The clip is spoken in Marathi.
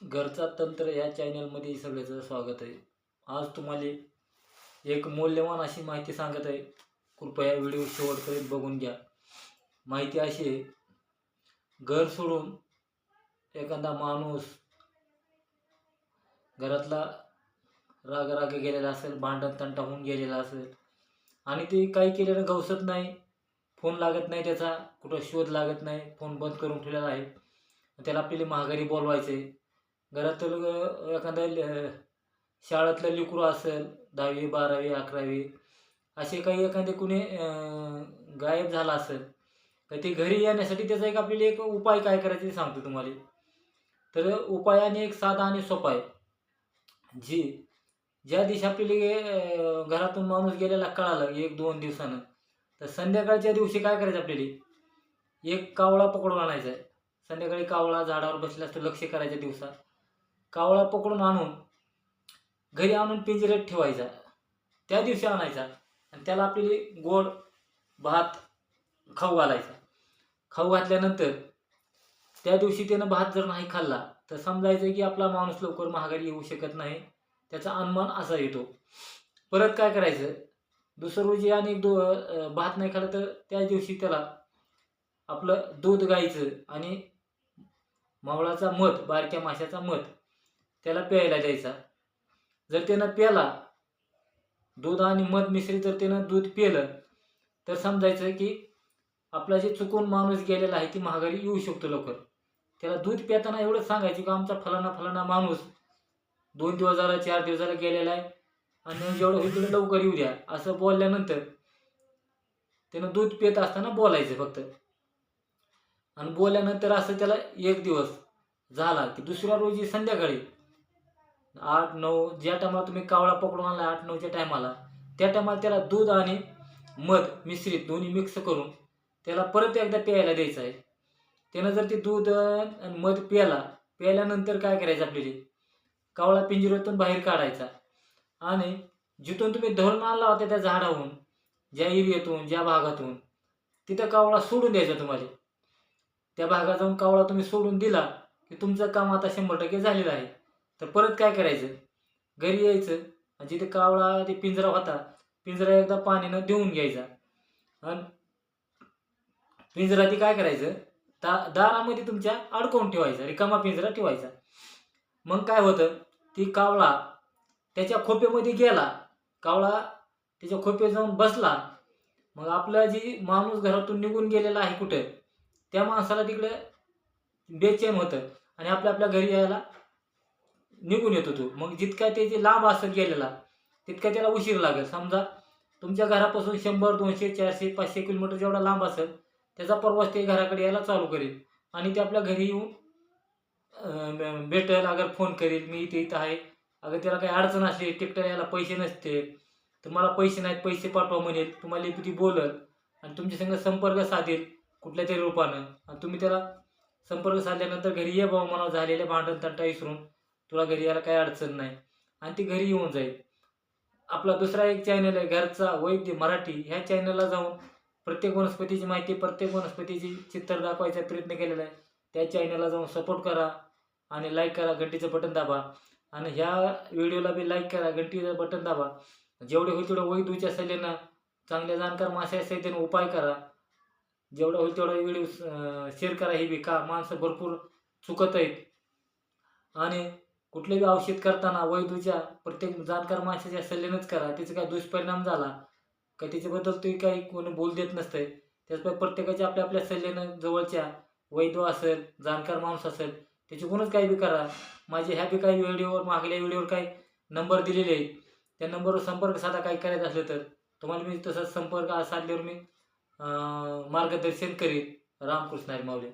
घरचा तंत्र या चॅनलमध्ये सगळ्याचं स्वागत आहे. आज तुम्हाला एक मौल्यवान अशी माहिती सांगत आहे. कृपया व्हिडिओ शेवटपर्यंत बघून घ्या. माहिती अशी आहे घर सोडून एखादा माणूस घरातला राग राग गेलेला असेल भांडण तंटा होऊन गेलेला असेल आणि ते काही केलेलं गवसत नाही फोन लागत नाही त्याचा कुठं शोध लागत नाही फोन बंद करून ठेवलेला आहे. त्याला आपल्याला महागारी बोलवायचे घरातील एखादा ल- शाळेतलं लेकरू असेल दहावी बारावी अकरावी असे काही एखादे कुणी गायब झाला असेल तर ते घरी येण्यासाठी त्याचा एक आपल्याला एक उपाय काय करायचं ते सांगतो तुम्हाला. तर उपायाने एक साधा आणि सोपा आहे. जी ज्या दिवशी आपल्याला घरातून माणूस गेलेला कळालं एक दोन दिवसानं तर संध्याकाळच्या दिवशी काय करायचं आपल्याला? एक कावळा पकडून आणायचा आहे. संध्याकाळी कावळा झाडावर बसला असतो लक्ष करायच्या दिवसा. कावळा पकडून आणून घरी आणून पिंजऱ्यात ठेवायचा. त्या दिवशी आणायचा आणि त्याला आपली गोड भात खाऊ घालायचा. खाऊ घातल्यानंतर त्या दिवशी त्यानं भात जर नाही खाल्ला तर समजायचं की आपला माणूस लवकर महागारी येऊ शकत नाही. त्याचा अनुमान असा येतो. परत काय करायचं? दुसरं रोजी आणि दो भात नाही खाल्ला तर त्या दिवशी त्याला आपलं दूध गायचं आणि मावळाचा मध बारक्या माशाचा मध त्याला प्यायला द्यायचा. जर त्यानं प्याला दूध आणि मध मिश्रित जर त्यानं दूध पिलं तर समजायचं की आपला जे चुकून माणूस गेलेला आहे ती महागारी येऊ शकतो लवकर. त्याला दूध पिताना एवढंच सांगायचं की आमचा फलाना फलाना माणूस दोन दिवस झाला चार दिवस झाला गेलेला आहे आणि जेवढं होईल तेवढं लवकर येऊ द्या. असं बोलल्यानंतर त्यानं दूध पित असताना बोलायचं फक्त. आणि बोलल्यानंतर असं त्याला एक दिवस झाला की दुसऱ्या रोजी संध्याकाळी आठ नऊ ज्या टायमाला तुम्ही कावळा पकडून आणला आठ नऊच्या टायमाला त्या टायमाला त्याला दूध आणि मध मिश्रित दोन्ही मिक्स करून त्याला परत एकदा प्यायला द्यायचं आहे. त्यानं जर ते दूध आणि मध प्याला प्यायल्यानंतर काय करायचं आपल्याला? कावळा पिंजऱ्यातून बाहेर काढायचा. आणि जिथून तुम्ही धरून आणला होता त्या झाडाहून ज्या एरियातून ज्या भागातून तिथं कावळा सोडून द्यायचा तुम्हाला. त्या भागात जाऊन कावळा तुम्ही सोडून दिला की तुमचं काम आता शंभर टक्के झालेलं आहे. तर परत काय करायचं? घरी यायचं आणि जिथे कावळा ते पिंजरा होता पिंजरा एकदा पाण्यानं देऊन घ्यायचा. आणि पिंजरा ती काय करायचं? दा दारामध्ये तुमच्या अडकवून ठेवायचा रिकामा पिंजरा ठेवायचा. मग काय होतं? ती कावळा त्याच्या खोप्यामध्ये गेला. कावळा त्याच्या खोप्यात जाऊन बसला. मग आपला जी माणूस घरातून निघून गेलेला आहे कुठं? त्या माणसाला तिकडे बेचैन होतं. आणि आपल्या आपल्या घरी यायला निघून येतो तो. मग जितका त्याची लांब असत गेलेला तितका त्याला उशीर लागेल. समजा तुमच्या घरापासून शंभर दोनशे चारशे पाचशे किलोमीटर जेवढा लांब असेल त्याचा प्रवास ते घराकडे यायला चालू करेल. आणि ते आपल्या घरी येऊन भेटेल अगर फोन करेल मी इथे इथं आहे. अगर त्याला काही अडचण असली ट्रॅक्टर यायला पैसे नसते तर मला पैसे नाहीत पैसे पाठवा म्हणेल. तुम्हाला ती बोलल आणि तुमच्या संग संपर्क साधेल कुठल्या तरी रूपानं. आणि तुम्ही त्याला संपर्क साधल्यानंतर घरी ये बाबा मला झालेले भांडण तंटा विसरून तुला घरी यायला काही अडचण नाही. आणि ती घरी येऊन जाईल. आपला दुसरा एक चॅनल आहे घरचा वैद्य मराठी. ह्या चॅनलला जाऊन प्रत्येक वनस्पतीची माहिती प्रत्येक वनस्पतीची चित्र दाखवायचा प्रयत्न केलेला आहे. त्या चॅनलला जाऊन सपोर्ट करा आणि लाईक करा घंटीचं बटन दाबा. आणि ह्या व्हिडिओला बी लाईक करा घंटीचं बटन दाबा. जेवढे होईल तेवढं वैद्यच्या सल्ल्यानं चांगल्या जाणकार माश्या सहितेनं उपाय करा. जेवढं होईल तेवढा व्हिडिओ शेअर करा. हे बी का माणसं भरपूर चुकत आहेत. आणि कुठलंही औषध करताना वैद्यूच्या प्रत्येक जाणकार माणसाच्या सल्ल्यानंच करा. त्याचा काय दुष्परिणाम झाला का त्याच्याबद्दल तुम्ही काही कोणी बोल देत नसतंय. त्याचमुळे प्रत्येकाच्या आपल्या आपल्या सल्ल्यानं जवळच्या वैद्य असेल जाणकार माणूस असेल त्याच्याकडूनच काही बी करा. माझे ह्या बी काही व्हिडिओवर मागल्या व्हिडिओवर काही नंबर दिलेले आहेत. त्या नंबरवर संपर्क साधा काही करायचं असलं तर. तुम्हाला मी तसंच संपर्क साधल्यावर मी मार्गदर्शन करीन. रामकृष्ण हरी माऊली.